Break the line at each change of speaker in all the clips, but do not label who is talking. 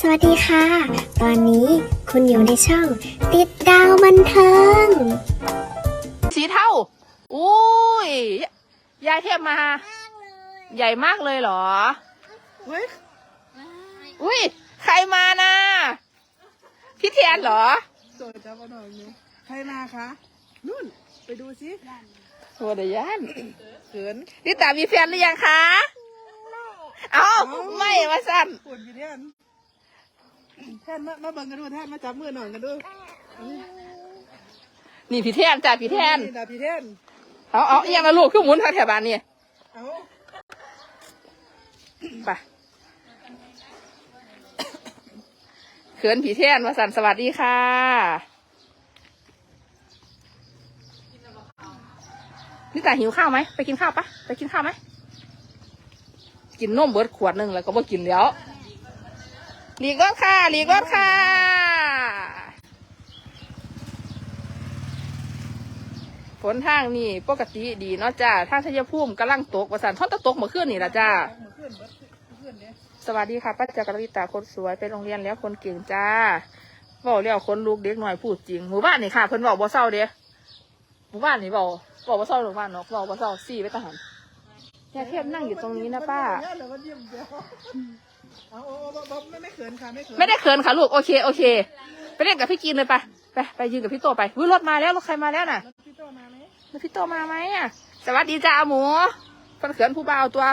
สวัสดีค่ะ ตอนนี้คุณอยู่ในช่อง ติดดาวบันเทิง
สีเทาอุ้ย ยายเทพมา ใหญ่มากเลยเหรอ
เฮ้ย
อุ้ย ใครมานะพี่เทียนเหรอ
โดดจับมาหน่อยนึงใครมาคะนู่น ไปดูสิ
โหัวเดียน
เขิน
ลิตามีแฟนหรือยังคะ เอ้า ไม่มาสั้น
ปวดพี่แทน แทนมามาเบิ่งกันดูแทนมาจับมือหน่อยกันดู
นี่พี่เทียนจ้าพี่เทียน
นี่นะพี่แทน
เอาเอาอหยังละลูกขึ้นหมุนทางแถวบ้านนี่
เอา
ไปเขินผีเทียนมาสั่นสวัสดีค่ะ นี่ตาหิวข้าวไหม ไปกินข้าวปะไปกินข้าวไหม กินนมเบิร์ดขวดหนึ่งแล้วก็บ่กินแล้ว หลีกรถค่ะ หลีกรถค่ะฝนทางนี่ปกติดีเนาะจ้าทางชัยภูมิกำลังตกประสานทอดตะตกเมื่อคืนนี่ละจ้าสวัสดีค่ะป้าจักรวิตาคนสวยไปโรงเรียนแล้วคนเก่งจ้าบอกแล้วคนลูกเด็กหน่อยพูดจริงหมู่บ้านนี่ค่ะเพิ่นบอกบ่เศร้าเด้หมู่บ้านนี่บอกบอกบ่เศร้าหมู่บ้านเนาะบอกบ่เศร้าสี่ไปทหารยายเทียบนั่งอยู่ตรงนี้นะป้า
เดี๋ยวมันเยี่ยมเดียวเอาเอาเอาเอาไม่ไม่เขินค่ะไม่เขิน
ไม่ได้เขินค่ะลูกโอเคโอเค ไปเล่นกับพี่กินเลยไปไปไปยืนกับพี่โตไปวิรถมาแล้วรถใครมาแล้วน่ะ
รถพี่โตมาไหม
รถพี่โตมาไหมอะสวัสดีจ้าอาหมูเพิ่นเขินผู้บ่าวตัว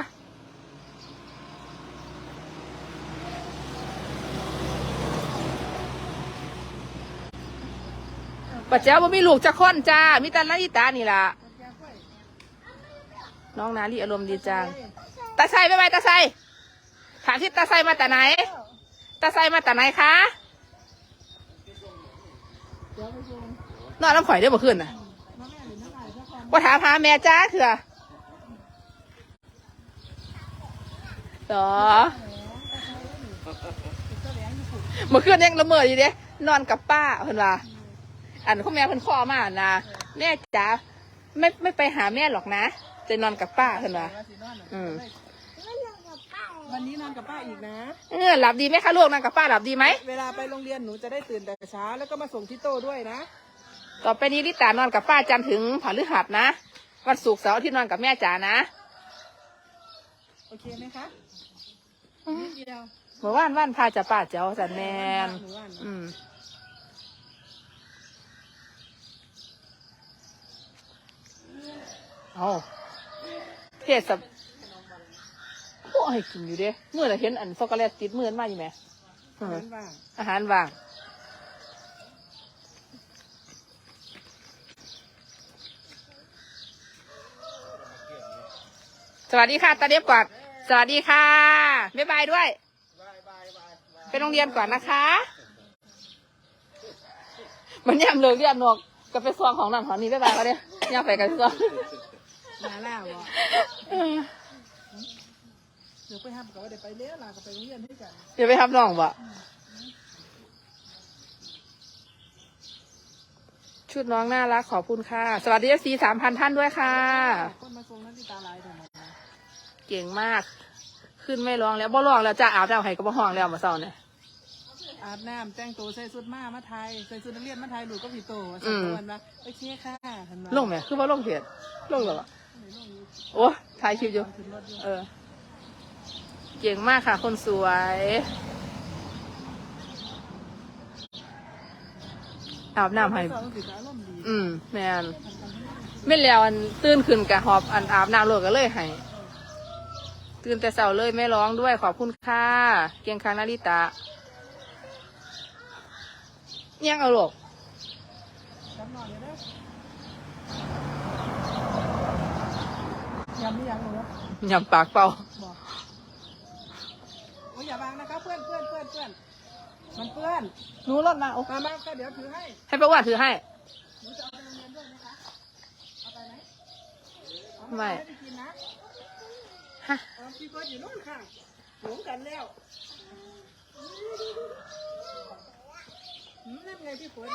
ปัจเจ้าบ่มีลูกจะค้นจ้ามีแต่นาฬิตานี่ล่ะ
แกค่อย
น้องนาลีอารมณ์ดีจังตาไซไปไปตาไซ ถามที่ตาไซมาแต่ไหน ตาไซมาแต่ไหนคะนอนน้ำข่อยได้บ่ขึ้นน่ะ
น้องแม่หายเจ้าของ
ว่าถามหาแม่จ้าเถื่อต่อเมื่อคืนยังละเมออยู่เด้นอนกับป้าเพิ่นว่า อันคุณแม่เพิ่นข้อมานะแม่จ๋าไม่ไม่ไปหาแม่หรอกนะ จะนอนกับป้าเพิ่นว่า
ว่าสินอนน่ะ
อืม
วันนี้นอนกับป้าอีกนะ
เออหลับดีไหมคะลูกนอนกับป้าหลับดีไหม
เวลาไปโรงเรียนหนูจะได้ตื่นแต่เช้าแล้วก็มาส่งที่โต้ด้วยนะ
ต่อไปนี้ลิตานอนกับป้าจันทร์ถึงพฤหัสนะ วันศุกร์เสาร์อาที่นอนกับแม่จ๋านะ
โอเคไหมคะนิดเดียว
เมื่อวานว่านพาจะป้าเจ้าสันแมน
หนูว่านะ
อืมเอาเทศ สับโอ้ยกินอยู่เด้เมื่อไหร่เห็นอันช็อกโกแลตติดมือมาอยู่ไหมอืม
นั้นว่าง
อาหารว่างสวัสดีค่ะ ตาเดียบก่อนสวัสดีค่ะ บ๊ายบายด้วย ไปโรงเรียนก่อนนะคะ มันย่ำเลิกเรียนนกก็ไปซองของนั่นของนี้บ๊ายบายเขาเนี่ยย่ำไปกันซอง
มาแล้วเหรอเดี๋ยวไปห้ามเขาเดี๋ยวไปเลี้ยลาก็ไปโรงเรียนด้วยกัน
เดี๋ยวไปทำน้องบ่ชุดน้องน่ารักขอบคุณค่ะ สวัสดีสีสามพันท่านด้วยค่ะ
คนมาส่งนั้นที่ตาลายเถอะนะ
เก่งมาก ขึ้นไม่ร้องแล้วบ่ร้องแล้วจ้าอาบน้ำให้ก็บ่ห้องแล้วมาเศร้าเนี่ย
อาบน้ำแต่งตัวใส่ชุดมามาไทยใส่ชุดนักเรียนมาไทยหนูก็ผีโต
อื
ใส่
ม
ตัวนะโอเคค่ะทันมา
ลงไหมคือว่าลงเพียดลงเหรอโอ้ถ่ายคลิปอยู่
ขึ้นรถอยู่
เออ เก่งมากค่ะ คนสวย อาบน้ำให้
อืม
แมนไม่แล้วอันตื่นขึ้นกะหอบอันอาบน้ำโลดก็เลยให้ตื่นแต่เช้าเลยไม่ร้องด้วยขอบคุณค่ะ เกียงคังนาริตะยังเอา
หน่อยเลยนะยำไม่ยังหนู
ยำปากเปล่า
อกโอ้ยอย่าบังนะครับเพื่อนเพื่อนเพื่อนเพื่อนมันเพื่อน
หนูรถมาโอ้
มามาก็เดี๋ยวถือให้
ให้ประวัติถือให้
หนูจะเอาไปโรงเรียนด้วยไหมคะเอาไปไหมเอา
ไม่
ไปกินนะ
ฮะ
เอาพี่เบิร์ดอยู่นู่นค่ะหลงกันแล้วอืมนั่นไงพี่ฝน